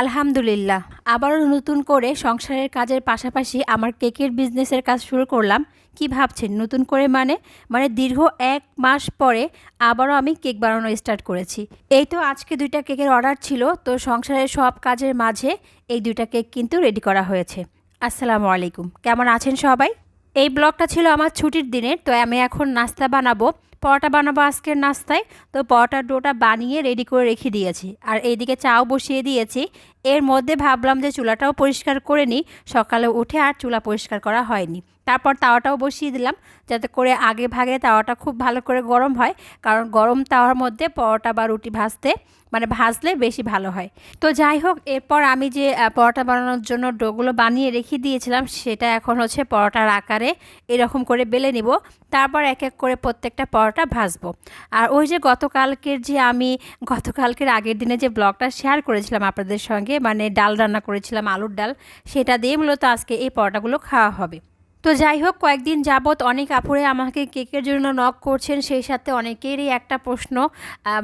আলহামদুলিল্লাহ। আবারও নতুন করে সংসারের কাজের পাশাপাশি আমার কেকের বিজনেসের কাজ শুরু করলাম। কি ভাবছেন? নতুন করে মানে? মানে দীর্ঘ এক মাস পরে আবারও আমি কেক বানানো স্টার্ট করেছি। এই তো আজকে দুইটা কেকের অর্ডার ছিল, তো সংসারের সব কাজের মাঝে এই দুইটা কেক কিন্তু রেডি করা হয়েছে। আসসালামু আলাইকুম। কেমন আছেন সবাই? এই ব্লগটা ছিল আমার ছুটির দিনের, তো আমি এখন নাস্তা বানাবো। পরোটা বানাবো আজকের নাস্তায়। তো পরোটার ডোটা বানিয়ে রেডি করে রেখে দিয়েছি। আর এইদিকে চাও বসিয়ে দিয়েছি। এর মধ্যে ভাবলাম যে চুলাটাও পরিষ্কার করে নিই। সকালে উঠে আর চুলা পরিষ্কার করা হয়নি। তারপর তাওয়াটাও বসিয়ে দিলাম যাতে করে আগে ভাগে তাওয়াটা খুব ভালো করে গরম হয়। কারণ গরম তাওয়ার মধ্যে পরোটা বা রুটি ভাজতে মানে ভাজলে বেশি ভালো হয়। তো যাই হোক, এরপর আমি যে পরোটা বানানোর জন্য ডোগুলো বানিয়ে রেখে দিয়েছিলাম, সেটা এখন হচ্ছে পরোটার আকারে এরকম করে বেলে নিব। তারপর এক এক করে প্রত্যেকটা পরোটা ভাজবো। আর ওই যে গতকালকের যে আমি, গতকালকের আগের দিনে যে ব্লগটা শেয়ার করেছিলাম আপনাদের সঙ্গে মানে ডাল রান্না করেছিলাম, আলুর ডাল। সেটা দিয়ে মূলত আজকে এই পরোটাগুলো খাওয়া হবে। তো যাই হোক, কয়েকদিন যাবৎ অনেক আপুরে আমাকে কেকের জন্য নক করছেন। সেই সাথে অনেকেরই একটা প্রশ্ন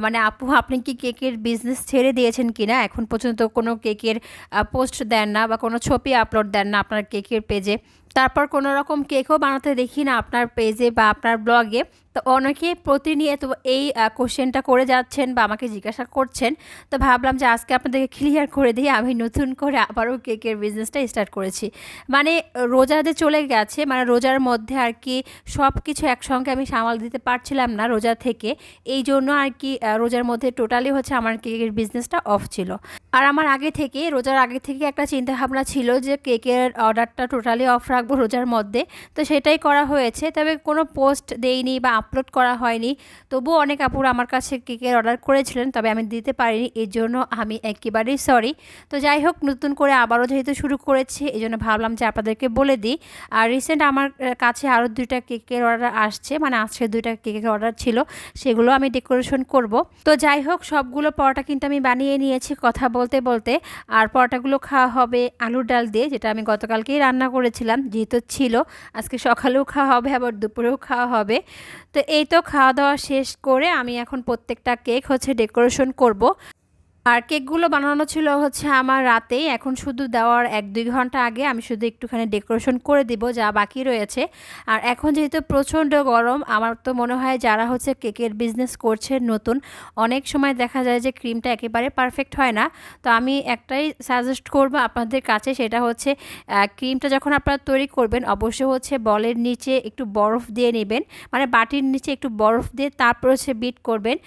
মানে আপু, আপনি কি কেকের বিজনেস ছেড়ে দিয়েছেন কি না এখন পর্যন্ত কোনো কেকের পোস্ট দেন না বা কোনো ছবি আপলোড দেন না আপনার কেকের পেজে তারপর কোনো রকম কেকও বানাতে দেখি না আপনার পেজে বা আপনার ব্লগে। তো অনেকে প্রতিনিয়ত এই কোশ্চেনটা করে যাচ্ছেন বা আমাকে জিজ্ঞাসা করছেন। তো ভাবলাম যে আজকে আপনাদেরকে ক্লিয়ার করে দিয়ে আমি নতুন করে আবারও কেকের বিজনেসটা স্টার্ট করেছি। মানে রোজা যে চলে গেছে মানে রোজার মধ্যে আর কি সব কিছু একসঙ্গে আমি সামাল দিতে পারছিলাম না রোজা থেকে। এই জন্য আর কি রোজার মধ্যে টোটালি হচ্ছে আমার কেকের বিজনেসটা অফ ছিল। আর আমার আগে থেকে, রোজার আগে থেকে একটা চিন্তা ভাবনা ছিল যে কেকের অর্ডারটা টোটালি অফ রাখব রোজার মধ্যে। তো সেটাই করা হয়েছে। তবে কোনো পোস্ট দেইনি বা আপলোড করা হয়নি। তবুও অনেক আপুর আমার কাছে কেকের অর্ডার করেছিলেন, তবে আমি দিতে পারিনি। এর জন্য আমি একেবারেই সরি। তো যাই হোক, নতুন করে আবারও যেহেতু শুরু করেছি এই জন্য ভাবলাম যে আপনাদেরকে বলে দিই। আর রিসেন্ট আমার কাছে আরও দুইটা কেকের অর্ডার আসছে। মানে আজকে দুইটা কেকের অর্ডার ছিল, সেগুলো আমি ডেকোরেশন করব। তো যাই হোক, সবগুলো পরোটা কিন্তু আমি বানিয়ে নিয়েছি কথা বলতে বলতে। আর পরোটাগুলো খাওয়া হবে আলুর ডাল দিয়ে, যেটা আমি গতকালকেই রান্না করেছিলাম। যেহেতু ছিল, আজকে সকালেও খাওয়া হবে, আবার দুপুরেও খাওয়া হবে। তো এই তো খাওয়া দাওয়া শেষ করে আমি এখন প্রত্যেকটা কেক হচ্ছে ডেকোরেশন করব। আর কেকগুলো বানানো ছিল হচ্ছে আমার রাতেই। এখন শুধু দেওয়ার এক, দুই ঘণ্টা আগে আমি শুধু একটুখানি ডেকোরেশন করে দিব যা বাকি রয়েছে। আর এখন যেহেতু প্রচণ্ড গরম, আমার তো মনে হয় যারা হচ্ছে কেকের বিজনেস করছে নতুন, অনেক সময় দেখা যায় যে ক্রিমটা একেবারে পারফেক্ট হয় না। তো আমি একটাই সাজেস্ট করব আপনাদের কাছে, সেটা হচ্ছে ক্রিমটা যখন আপনারা তৈরি করবেন, অবশ্যই হচ্ছে বলের নিচে একটু বরফ দিয়ে নেবেন। মানে বাটির নিচে একটু বরফ দিয়ে তারপর হচ্ছে বিট করবেন।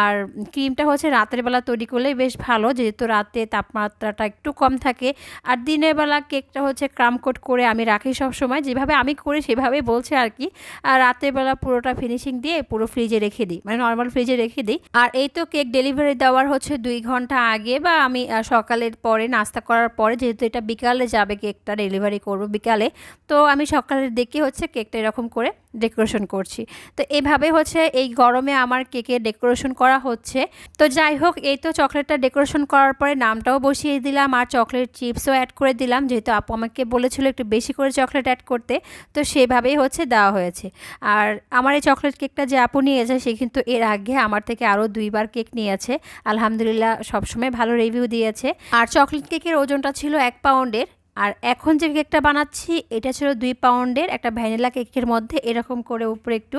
আর ক্রিমটা হচ্ছে রাতের বেলা তৈরি করলেই বেশ ভালো, যেহেতু রাতে তাপমাত্রাটা একটু কম থাকে। আর দিনের বেলা কেকটা হচ্ছে ক্রামকোট করে আমি রাখি সব সময় যেভাবে আমি করি সেভাবেই বলছে আর কি। আর রাতের বেলা পুরোটা ফিনিশিং দিয়ে পুরো ফ্রিজে রেখে দিই মানে নর্মাল ফ্রিজে রেখে দিই। আর এই তো কেক ডেলিভারি দেওয়ার হচ্ছে দুই ঘণ্টা আগে বা আমি সকালের পরে, নাস্তা করার পরে, যেহেতু এটা বিকালে যাবে কেকটা ডেলিভারি করব বিকালে, তো আমি সকালের দিকে হচ্ছে কেকটা এরকম করে ডেকোরেশন করছি। তো এইভাবে হচ্ছে এই গরমে আমার কেকের ডেকোরেশন করা হচ্ছে। তো যাই হোক, এই তো চকলেটটা ডেকোরেশন করার পরে নামটাও বসিয়ে দিলাম আর চকলেট চিপসও অ্যাড করে দিলাম। যেহেতু আপু আমাকে বলেছিল একটু বেশি করে চকলেট অ্যাড করতে, তো সেভাবেই হচ্ছে দেওয়া হয়েছে। আর আমার এই চকলেট কেকটা যে আপু নিয়েছে, সে কিন্তু এর আগে আমার থেকে আরও দুইবার কেক নিয়েছে। আলহামদুলিল্লাহ সবসময় ভালো রিভিউ দিয়েছে। আর চকলেট কেকের ওজনটা ছিল এক পাউন্ডের। আর এখন যে কেকটা বানাচ্ছি, এটা ছিল দুই পাউন্ডের একটা ভ্যানিলা কেকের মধ্যে। এরকম করে উপরে একটু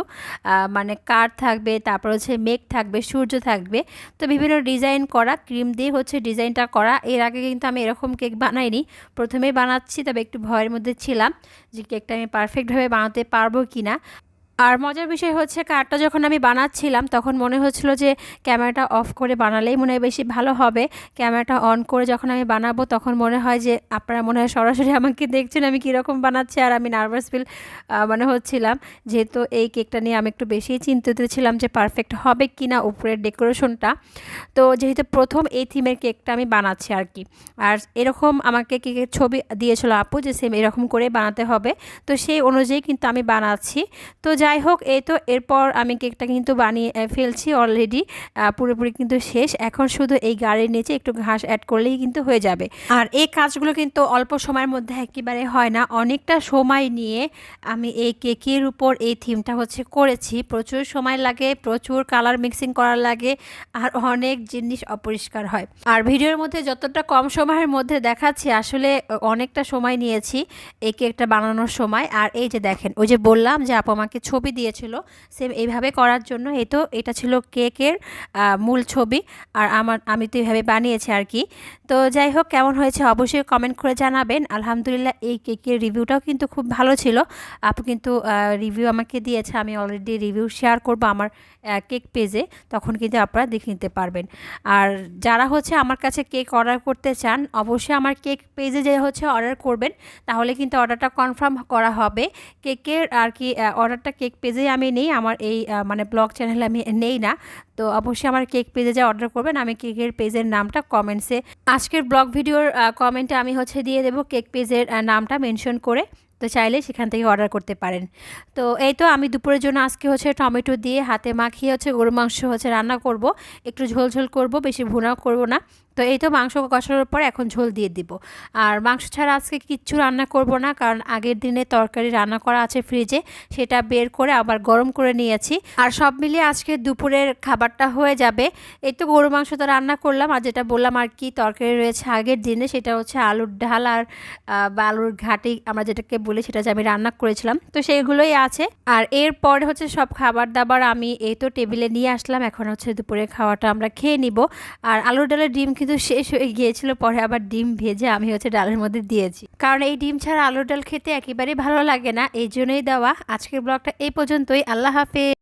মানে কার থাকবে, তারপর হচ্ছে মেঘ থাকবে, সূর্য থাকবে। তো বিভিন্ন ডিজাইন করা, ক্রিম দিয়ে হচ্ছে ডিজাইনটা করা। এর আগে কিন্তু আমি এরকম কেক বানাইনি। প্রথমেই বানাচ্ছি, তবে একটু ভয়ের মধ্যে ছিলাম যে কেকটা আমি পারফেক্টভাবে বানাতে পারব কি না আর মজার বিষয় হচ্ছে কার্ডটা যখন আমি বানাচ্ছিলাম, তখন মনে হচ্ছিল যে ক্যামেরাটা অফ করে বানালেই মনে হয় বেশি ভালো হবে। ক্যামেরাটা অন করে যখন আমি বানাবো, তখন মনে হয় যে আপনারা মনে হয় সরাসরি আমাকে দেখছেন আমি কীরকম বানাচ্ছি আর আমি নার্ভাস ফিল মানে হচ্ছিলাম। যেহেতু এই কেকটা নিয়ে আমি একটু বেশি চিন্তিত ছিলাম যে পারফেক্ট হবে কি না উপরের ডেকোরেশনটা। তো যেহেতু প্রথম এই থিমের কেকটা আমি বানাচ্ছি আর কি। আর এরকম আমাকে কেকের ছবি দিয়েছিল আপু যে সেম এরকম করে বানাতে হবে। তো সেই অনুযায়ী কিন্তু আমি বানাচ্ছি। তো যাই হোক, এই তো এরপর আমি কেকটা কিন্তু বানিয়ে ফেলছি অলরেডি পুরোপুরি কিন্তু শেষ। এখন শুধু এই গাড়ির নিচে একটু ঘাস অ্যাড করলেই কিন্তু হয়ে যাবে। আর এই কাজগুলো কিন্তু অল্প সময়ের মধ্যে একেবারে হয় না। অনেকটা সময় নিয়ে আমি এই কেকের উপর এই থিমটা হচ্ছে করেছি। প্রচুর সময় লাগে, প্রচুর কালার মিক্সিং করা লাগে, আর অনেক জিনিস অপরিষ্কার হয়। আর ভিডিওর মধ্যে যতটা কম সময়ের মধ্যে দেখাচ্ছি, আসলে অনেকটা সময় নিয়েছি এই কেকটা বানানোর সময়। আর এই যে দেখেন, ওই যে বললাম যে আপু আমাকে ছবি দিয়েছিল। সেম এইভাবে করার জন্য এই তো এটা ছিল কেকের মূল ছবি। আর আমার, আমি তো এইভাবে বানিয়েছি আর কি। তো যাই হোক, কেমন হয়েছে অবশ্যই কমেন্ট করে জানাবেন। আলহামদুলিল্লাহ এই কেকের রিভিউটাও কিন্তু খুব ভালো ছিল। আপু কিন্তু রিভিউ আমাকে দিয়েছে। আমি অলরেডি রিভিউ শেয়ার করব আমার কেক পেজে তখন কিন্তু আপনারা দেখে নিতে পারবেন। আর যারা হচ্ছে আমার কাছে কেক অর্ডার করতে চান, অবশ্যই আমার কেক পেজে যে হচ্ছে অর্ডার করবেন। তাহলে কিন্তু অর্ডারটা কনফার্ম করা হবে। কেকের আর কি অর্ডারটা কেক পেজেই আমি নেই, আমার এই মানে ব্লগ চ্যানেলে আমি নেই না। তো অবশ্যই আমার কেক পেজে যা অর্ডার করবেন, আমি কেকের পেজের নামটা কমেন্টসে আজকের ব্লগ ভিডিওর কমেন্টে আমি হচ্ছে দিয়ে দেবো কেক পেজের নামটা মেনশন করে। তো চাইলে সেখান থেকে অর্ডার করতে পারেন। তো এই তো আমি দুপুরের জন্য আজকে হচ্ছে টমেটো দিয়ে হাতে মাখিয়ে হচ্ছে গরু মাংস হচ্ছে রান্না করব। একটু ঝোল ঝোল করব, বেশি ভুনাও করব না। তো এই তো মাংস কষানোর পর এখন ঝোল দিয়ে দিব। আর মাংস ছাড়া আজকে কিচ্ছু রান্না করব না, কারণ আগের দিনে তরকারি রান্না করা আছে ফ্রিজে, সেটা বের করে আবার গরম করে নিয়েছি। আর সব মিলিয়ে আজকে দুপুরের খাবারটা হয়ে যাবে। এই তো গরু মাংস তো রান্না করলাম, আর যেটা বললাম আর কি, তরকারি রয়েছে আগের দিনে, সেটা হচ্ছে আলুর ডাল আর বা আলুর ঘাটি, আমরা যেটাকে বলি সেটা যে আমি রান্না করেছিলাম। তো সেগুলোই আছে। আর এরপরে হচ্ছে সব খাবার দাবার আমি এই তো টেবিলে নিয়ে আসলাম, এখন হচ্ছে দুপুরের খাওয়াটা আমরা খেয়ে নিব। আর আলুর ডালের ডিম কিন্তু শেষ হয়ে গিয়েছিল, পরে আবার ডিম ভেজে আমি হচ্ছে ডালের মধ্যে দিয়েছি। কারণ এই ডিম ছাড়া আলুর ডাল খেতে একেবারেই ভালো লাগে না, এই জন্যই দেওয়া। আজকের ব্লগটা এই পর্যন্তই, আল্লাহ হাফেজ।